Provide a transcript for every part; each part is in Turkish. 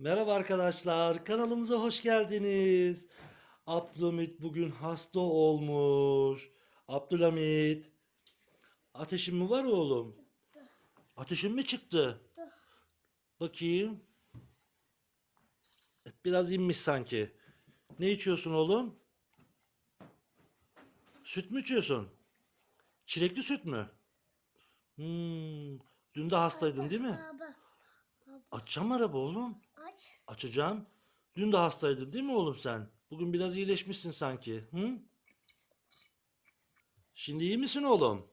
Merhaba arkadaşlar, kanalımıza hoş geldiniz. Abdülhamit bugün hasta olmuş. Abdülhamit, ateşin mi var oğlum? Ateşin mi çıktı? Bakayım. Biraz inmiş sanki. Ne içiyorsun oğlum? Süt mü içiyorsun? Çilekli süt mü? Hmm, dün de hastaydın değil mi? Açacağım araba oğlum. Aç. Açacağım. Dün de hastaydın değil mi oğlum sen? Bugün biraz iyileşmişsin sanki. Hı? Şimdi iyi misin oğlum?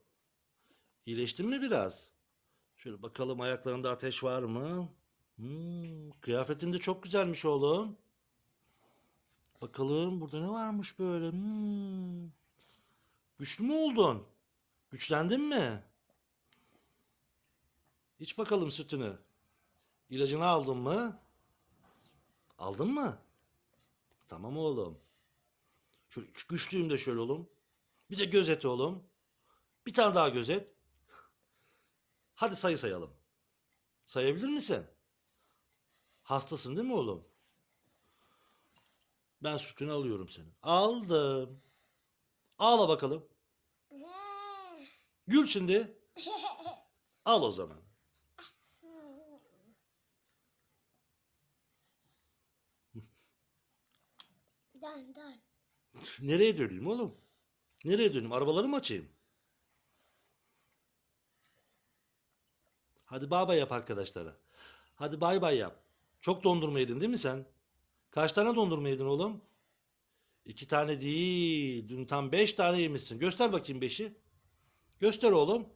İyileştin mi biraz? Şöyle bakalım ayaklarında ateş var mı? Hmm, kıyafetin de çok güzelmiş oğlum. Bakalım burada ne varmış böyle? Hmm. Güçlü mü oldun? Güçlendin mi? İç bakalım sütünü. İlacını aldın mı? Aldın mı? Tamam oğlum. Şöyle üç güçlüyüm de şöyle oğlum. Bir de gözet oğlum. Bir tane daha gözet. Hadi sayı sayalım. Sayabilir misin? Hastasın değil mi oğlum? Ben sütünü alıyorum senin. Aldım. Ağla bakalım. Gül şimdi. Al o zaman. Dön dön. Nereye döneyim oğlum? Nereye döneyim? Arabaları mı açayım? Hadi bay bay yap arkadaşlara. Hadi bay bay yap. Çok dondurma yedin değil mi sen? Kaç tane dondurma yedin oğlum? İki tane değil. Dün tam beş tane yemişsin. Göster bakayım beşi. Göster oğlum.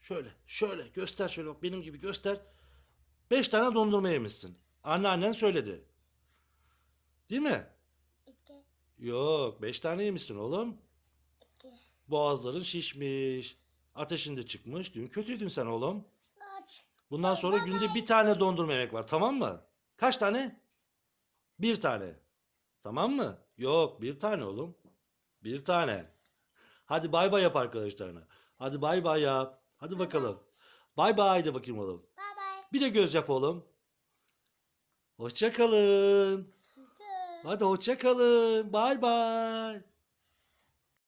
Şöyle, şöyle göster şöyle benim gibi göster. Beş tane dondurma yemişsin. Anneannen söyledi. Değil mi? İki. Yok, beş tane yemişsin oğlum. iki. Boğazların şişmiş. Ateşin de çıkmış. Dün kötüydün sen oğlum. Aç. Bundan sonra günde bir tane dondurma yemek var. Tamam mı? Kaç tane? Bir tane. Tamam mı? Yok, bir tane oğlum. Bir tane. Hadi bay bay yap arkadaşlarına. Hadi bay bay yap. Hadi bakalım. Bay bay de bakayım oğlum. Bye bye. Bir de göz yap oğlum. Hoşça kalın. Dön. Hadi hoşça kalın. Bay bay.